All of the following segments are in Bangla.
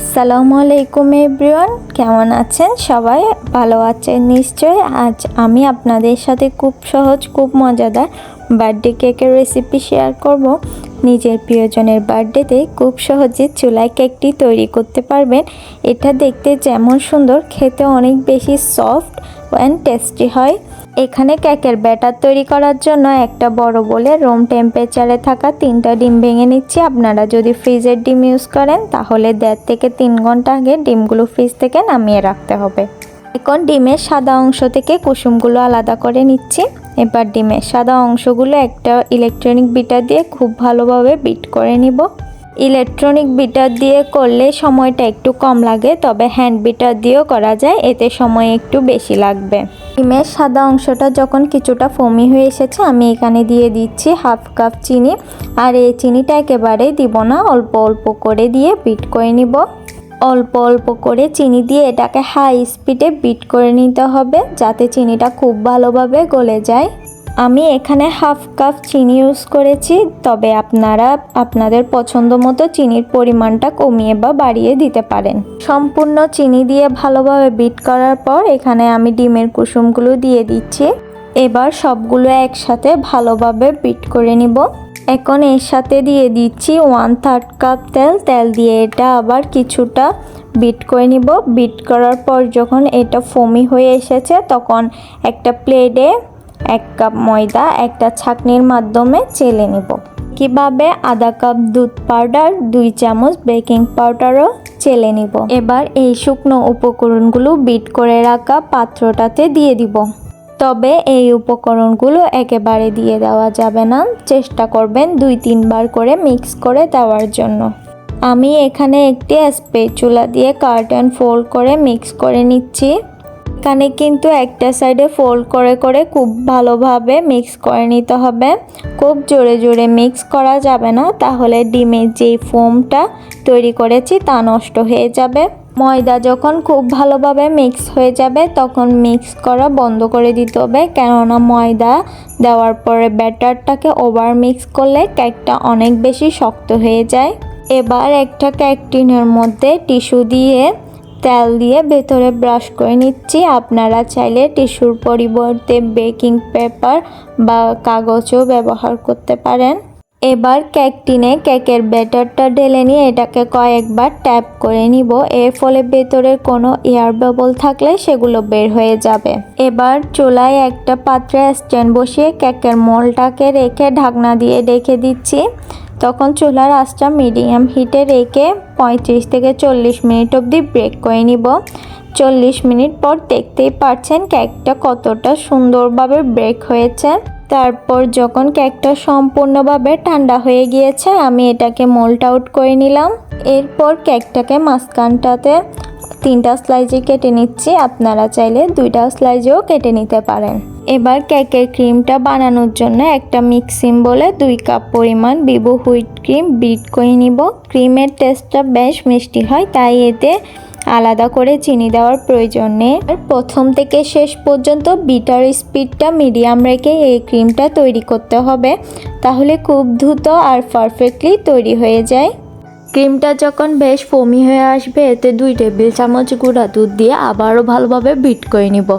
আসসালামু আলাইকুম এভরিওয়ান, কেমন আছেন সবাই? ভালো আছেন নিশ্চয় আজ আমি আপনাদের সাথে খুব সহজ, খুব মজাদার বার্থডে কেকের রেসিপি শেয়ার করব। নিজের প্রিয়জনের বার্থডেতে খুব সহজে চুলায় কেকটি তৈরি করতে পারবেন। এটা দেখতে যেমন সুন্দর, খেতে অনেক বেশি সফট অ্যান্ড টেস্টি হয়। এখানে কেকের ব্যাটার তৈরি করার জন্য একটা বড় বলে রুম টেম্পারেচারে থাকা তিনটা ডিম ভেঙে নিচ্ছি। আপনারা যদি ফ্রিজের ডিম ইউজ করেন, তাহলে দেড় থেকে তিন ঘণ্টা আগে ডিমগুলো ফ্রিজ থেকে নামিয়ে রাখতে হবে। এখন ডিমের সাদা অংশ থেকে কুসুমগুলো আলাদা করে নিচ্ছি। এবার ডিমের সাদা অংশগুলো একটা ইলেকট্রনিক বিটার দিয়ে খুব ভালোভাবে বিট করে নিব। ইলেকট্রনিক বিটার দিয়ে করলে সময়টা একটু কম লাগে, তবে হ্যান্ড বিটার দিয়েও করা যায়, এতে সময় একটু বেশি লাগবে। ডিমের সাদা অংশটা যখন কিছুটা ফমি হয়ে এসেছে, আমি এখানে দিয়ে দিচ্ছি হাফ কাপ চিনি। আর এই চিনিটা একেবারেই দিব না, অল্প অল্প করে দিয়ে বিট করে নিব। অল্প অল্প করে চিনি দিয়ে এটাকে হাই স্পিডে বিট করে নিতে হবে, যাতে চিনিটা খুব ভালোভাবে গলে যায়। আমি এখানে হাফ কাপ চিনি ইউজ করেছি, তবে আপনারা আপনাদের পছন্দ মতো চিনির পরিমাণটা কমিয়ে বা বাড়িয়ে দিতে পারেন। সম্পূর্ণ চিনি দিয়ে ভালোভাবে বিট করার পর এখানে আমি ডিমের কুসুমগুলো দিয়ে দিচ্ছি। এবার সবগুলো একসাথে ভালোভাবে বিট করে নিব। এখন এর সাথে দিয়ে দিচ্ছি ওয়ান থার্ড কাপ তেল। তেল দিয়ে এটা আবার কিছুটা বিট করে নিব। বিট করার পর যখন এটা ফমি হয়ে এসেছে, তখন একটা প্লেটে এক কাপ ময়দা, একটা ছাকনির মাধ্যমে চেলে নিব। কীভাবে আধা কাপ দুধ পাউডার, দুই চামচ বেকিং পাউডারও চেলে নিব। এবার এই শুকনো উপকরণগুলো বিট করে রাখা পাত্রটাতে দিয়ে দিব। তবে এই উপকরণগুলো একেবারে দিয়ে দেওয়া যাবে না। চেষ্টা করবেন দুই, তিনবার করে মিক্স করে দেওয়ার জন্য। আমি এখানে একটি স্পেচুলা দিয়ে কার্টন ফোল্ড করে মিক্স করে নিচ্ছি। এখানে কিন্তু একটা সাইডে ফোল্ড করে করে খুব ভালোভাবে মিক্স করে নিতে হবে। খুব জোরে জোরে মিক্স করা যাবে না। তাহলে ডিমের যেই ফোমটা তৈরি করেছি তা নষ্ট হয়ে যাবে। ময়দা যখন খুব ভালোভাবে মিক্স হয়ে যাবে, তখন মিক্স করা বন্ধ করে দিতে হবে। কেননা ময়দা দেওয়ার পরে ব্যাটারটাকে ওভার মিক্স করলে কেকটা অনেক বেশি শক্ত হয়ে যায়। এবার একটা কেক টিনের মধ্যে টিস্যু দিয়ে তেল দিয়ে ভেতরে ব্রাশ করে নিচ্ছি। আপনারা চাইলে টিস্যুর পরিবর্তে বেকিং পেপার বা কাগজও ব্যবহার করতে পারেন। এবার কেক টিনে কেকের ব্যাটারটা ঢেলে নিয়ে এটাকে কয়েকবার ট্যাপ করে নিব। এর ফলে ভেতরের কোনো এয়ার বাবল থাকলে সেগুলো বের হয়ে যাবে। এবার চুলায় একটা পাত্রে স্ট্যান্ড বসিয়ে কেকের মলটাকে রেখে ঢাকনা দিয়ে রেখে দিচ্ছি। তখন চুলার আঁচটা মিডিয়াম হিটে রেখে পঁয়ত্রিশ থেকে চল্লিশ মিনিট অবধি ব্রেক করে নিব। চল্লিশ মিনিট পর দেখতেই পারছেন কেকটা কতটা সুন্দরভাবে ব্রেক হয়েছে। তারপর যখন কেকটা সম্পূর্ণভাবে ঠান্ডা হয়ে গিয়েছে, আমি এটাকে মোল্ট আউট করে নিলাম। এরপর কেকটাকে মাঝখানটাতে তিনটা স্লাইজে কেটে নিচ্ছি। আপনারা চাইলে দুইটা স্লাইজেও কেটে নিতে পারেন। এবার কেকের ক্রিমটা বানানোর জন্য একটা মিক্সিং বলে দুই কাপ পরিমাণ বিবো হুইট ক্রিম বিট করে নিব। ক্রিমের টেস্টটা বেশ মিষ্টি হয়, তাই এতে আলাদা করে চিনি দেওয়ার প্রয়োজন নেই। আর প্রথম থেকে শেষ পর্যন্ত বিটার স্পিডটা মিডিয়াম রেখে এই ক্রিমটা তৈরি করতে হবে। তাহলে খুব দ্রুত আর পারফেক্টলি তৈরি হয়ে যায়। ক্রিমটা যখন বেশ ফমি হয়ে আসবে, এতে দুই টেবিল চামচ গুঁড়া দুধ দিয়ে আবারও ভালোভাবে বিট করে নিব।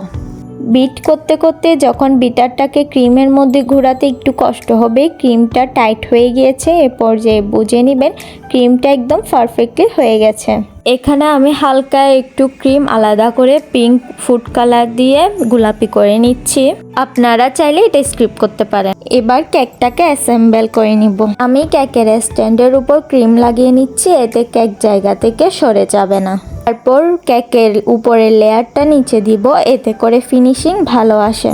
বিট করতে করতে যখন বিটারটাকে ক্রিমের মধ্যে ঘোরাতে একটু কষ্ট হবে, ক্রিমটা টাইট হয়ে গিয়েছে এরপর যে বুঝে নেবেন ক্রিমটা একদম পারফেক্টলি হয়ে গেছে। এখানে আমি হালকা একটু ক্রিম আলাদা করে পিঙ্ক ফুড কালার দিয়ে গোলাপি করে নিচ্ছি। আপনারা চাইলে এটা স্ক্রিপ করতে পারেন। এবার কেকটাকে অ্যাসেম্বল করে নিব। আমি কেকের স্ট্যান্ডের উপর ক্রিম লাগিয়ে নিচ্ছি, এতে কেক জায়গা থেকে সরে যাবে না। তারপর কেকের উপরের লেয়ারটা নিচে দিব, এতে করে ফিনিশিং ভালো আসে।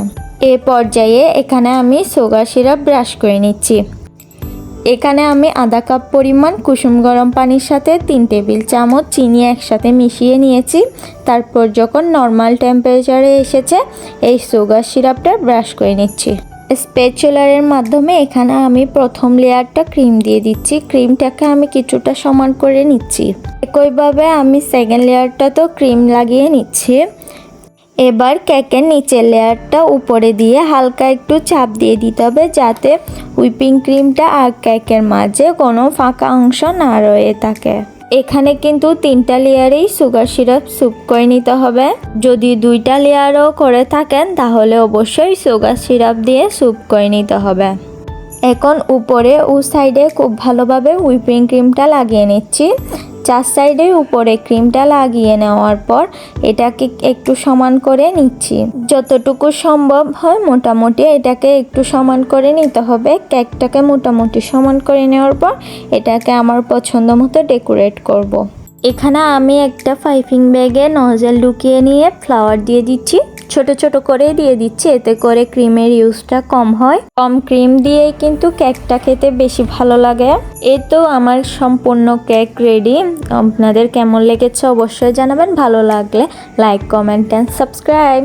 এ পর্যায়ে এখানে আমি সুগার সিরাপ ব্রাশ করে নিচ্ছি। এখানে আমি আধা কাপ পরিমাণ কুসুম গরম পানির সাথে তিন টেবিল চামচ চিনি একসাথে মিশিয়ে নিয়েছি। তারপর যখন নর্মাল টেম্পারেচারে এসেছে, এই সুগার সিরাপটা ব্রাশ করে নিচ্ছি। স্পেচুলারের মাধ্যমে এখানে আমি প্রথম লেয়ারটা ক্রিম দিয়ে দিচ্ছি। ক্রিমটাকে আমি কিছুটা সমান করে নিচ্ছি। একইভাবে আমি সেকেন্ড লেয়ারটা তো ক্রিম লাগিয়ে নিচ্ছি। এবার কেকের নিচের লেয়ারটা উপরে দিয়ে হালকা একটু চাপ দিয়ে দিতে হবে যাতে হুইপিং ক্রিমটা আর কেকের মাঝে কোনো ফাঁকা অংশ না রয়ে থাকে। এখানে কিন্তু তিনটা লেয়ারেই সুগার সিরাপ স্যুপ করে নিতে হবে। যদি দুইটা লেয়ারও করে থাকেন, তাহলে অবশ্যই সুগার সিরাপ দিয়ে স্যুপ করে নিতে হবে। এখন উপরে ও সাইডে খুব ভালোভাবে হুইপিং ক্রিমটা লাগিয়ে নিচ্ছি। চার সাইডে উপরে ক্রিমটা লাগিয়ে নেওয়ার পর এটাকে একটু সমান করে নিচ্ছি। যতটুকু সম্ভব হয় মোটামুটি এটাকে একটু সমান করে নিতে হবে। কেকটাকে মোটামুটি সমান করে নেওয়ার পর এটাকে আমার পছন্দ মতো ডেকোরেট করব। এখানে আমি একটা পাইপিং ব্যাগে নজেল ঢুকিয়ে নিয়ে ফ্লাওয়ার দিয়ে দিচ্ছি। ছোট ছোট করে দিয়ে দিচ্ছি, এতে করে ক্রিমের ইউজটা কম হয়। কম ক্রিম দিয়ে কিন্তু কেকটা খেতে বেশি ভালো লাগে। এ তো আমার সম্পূর্ণ কেক রেডি আপনাদের কেমন লেগেছে অবশ্যই জানাবেন। ভালো লাগলে লাইক কমেন্ট অ্যান্ড সাবস্ক্রাইব